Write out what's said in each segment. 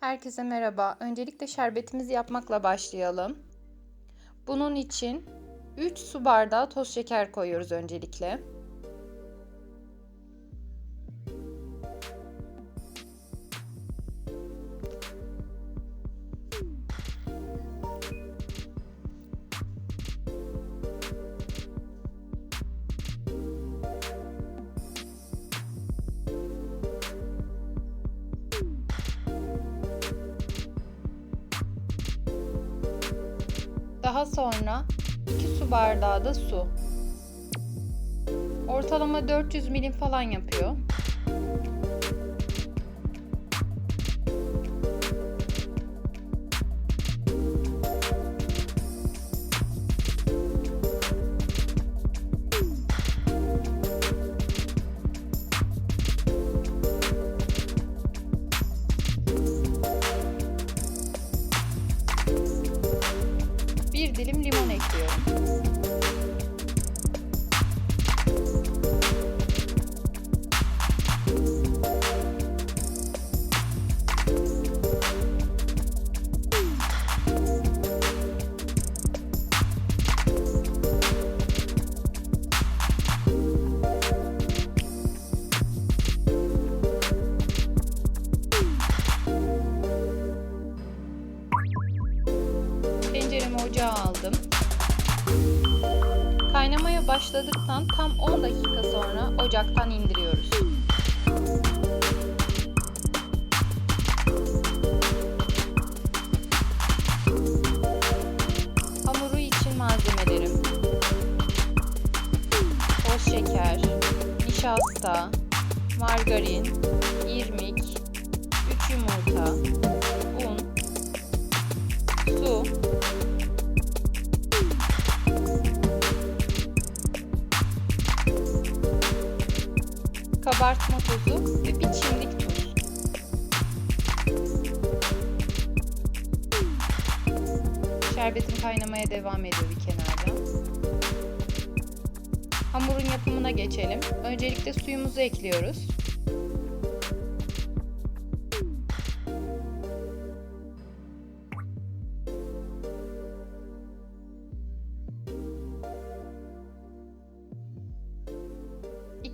Herkese merhaba. Öncelikle şerbetimizi yapmakla başlayalım. Bunun için 3 su bardağı toz şeker koyuyoruz öncelikle. Daha sonra 2 su bardağı da su. Ortalama 400 milim falan yapıyor. Başladıktan tam 10 dakika sonra ocaktan indiriyoruz. Hamuru için malzemelerim. Toz şeker, nişasta, margarin, irmik, 3 yumurta, tozu ve bir çimdik tuz. Şerbetim kaynamaya devam ediyor bir kenarda. Hamurun yapımına geçelim. Öncelikle suyumuzu ekliyoruz.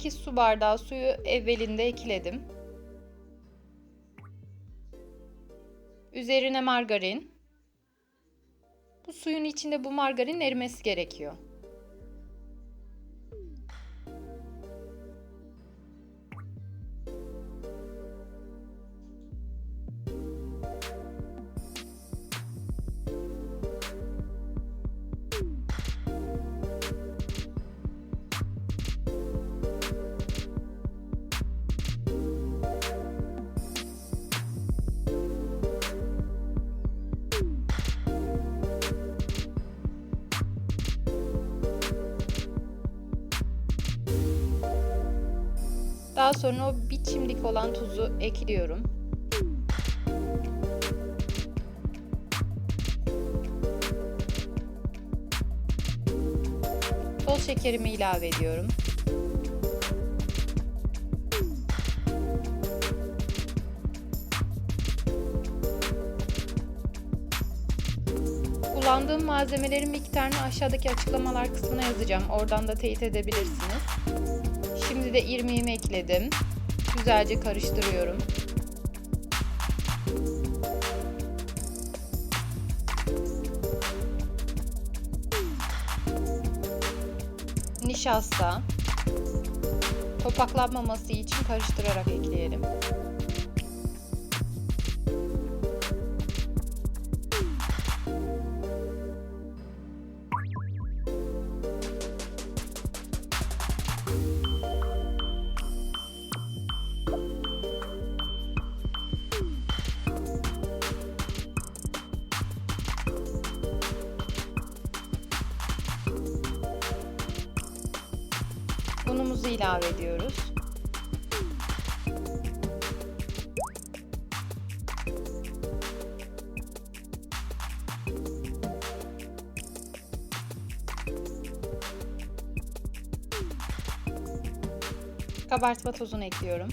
İki su bardağı suyu evvelinde ekledim. Üzerine margarin. Bu suyun içinde bu margarin erimesi gerekiyor. Daha sonra o bir çimdik olan tuzu ekliyorum. Toz şekerimi ilave ediyorum. Kullandığım malzemelerin miktarını aşağıdaki açıklamalar kısmına yazacağım. Oradan da teyit edebilirsiniz. De irmiğimi ekledim. Güzelce karıştırıyorum. Nişasta. Topaklanmaması için karıştırarak ekleyelim. Unumuzu ilave ediyoruz. Kabartma tozunu ekliyorum.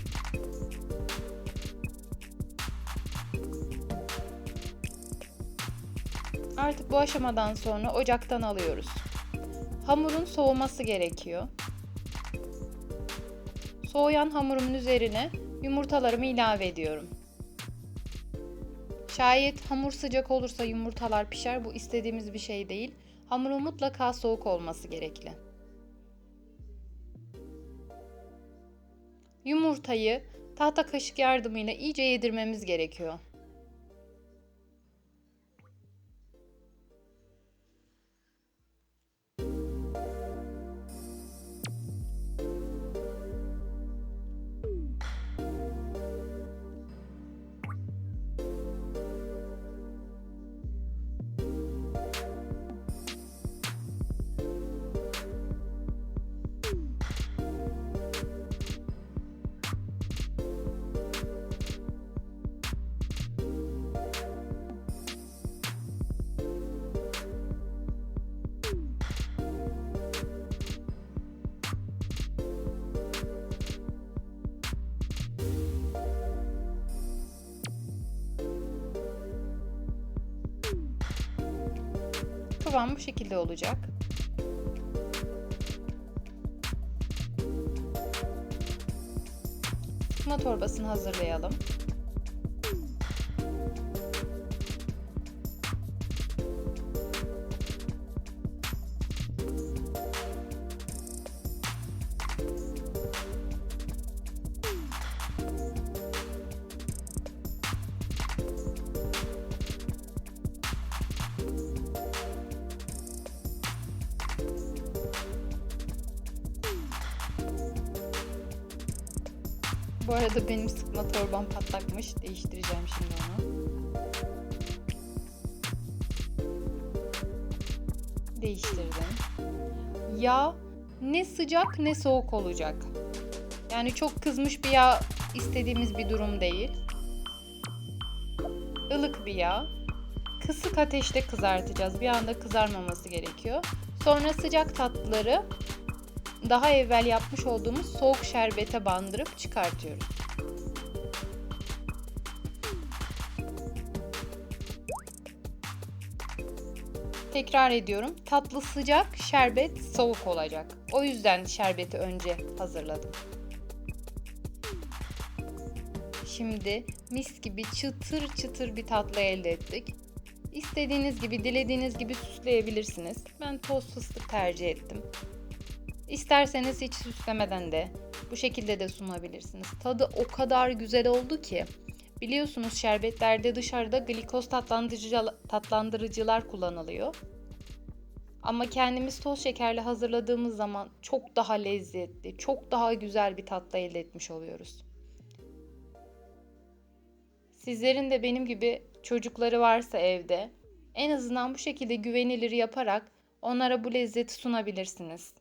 Artık bu aşamadan sonra ocaktan alıyoruz. Hamurun soğuması gerekiyor. Soğuyan hamurumun üzerine yumurtalarımı ilave ediyorum. Şayet hamur sıcak olursa yumurtalar pişer. Bu istediğimiz bir şey değil. Hamurun mutlaka soğuk olması gerekli. Yumurtayı tahta kaşık yardımıyla iyice yedirmemiz gerekiyor. Kıvam bu şekilde olacak. Sıkma torbasını hazırlayalım. Bu arada benim sıkma torbam patlakmış. Değiştireceğim şimdi onu. Değiştirdim. Yağ ne sıcak ne soğuk olacak. Yani çok kızmış bir yağ istediğimiz bir durum değil. Ilık bir yağ. Kısık ateşte kızartacağız. Bir anda kızarmaması gerekiyor. Sonra sıcak tatlıları daha evvel yapmış olduğumuz soğuk şerbete bandırıp çıkartıyoruz. Tekrar ediyorum. Tatlı sıcak, şerbet soğuk olacak. O yüzden şerbeti önce hazırladım. Şimdi mis gibi çıtır çıtır bir tatlı elde ettik. İstediğiniz gibi, dilediğiniz gibi süsleyebilirsiniz. Ben toz fıstık tercih ettim. İsterseniz hiç süslemeden de bu şekilde de sunabilirsiniz. Tadı o kadar güzel oldu ki. Biliyorsunuz şerbetlerde dışarıda glikoz tatlandırıcılar, kullanılıyor. Ama kendimiz toz şekerle hazırladığımız zaman çok daha lezzetli, çok daha güzel bir tatlı elde etmiş oluyoruz. Sizlerin de benim gibi çocukları varsa evde en azından bu şekilde güvenilir yaparak onlara bu lezzeti sunabilirsiniz.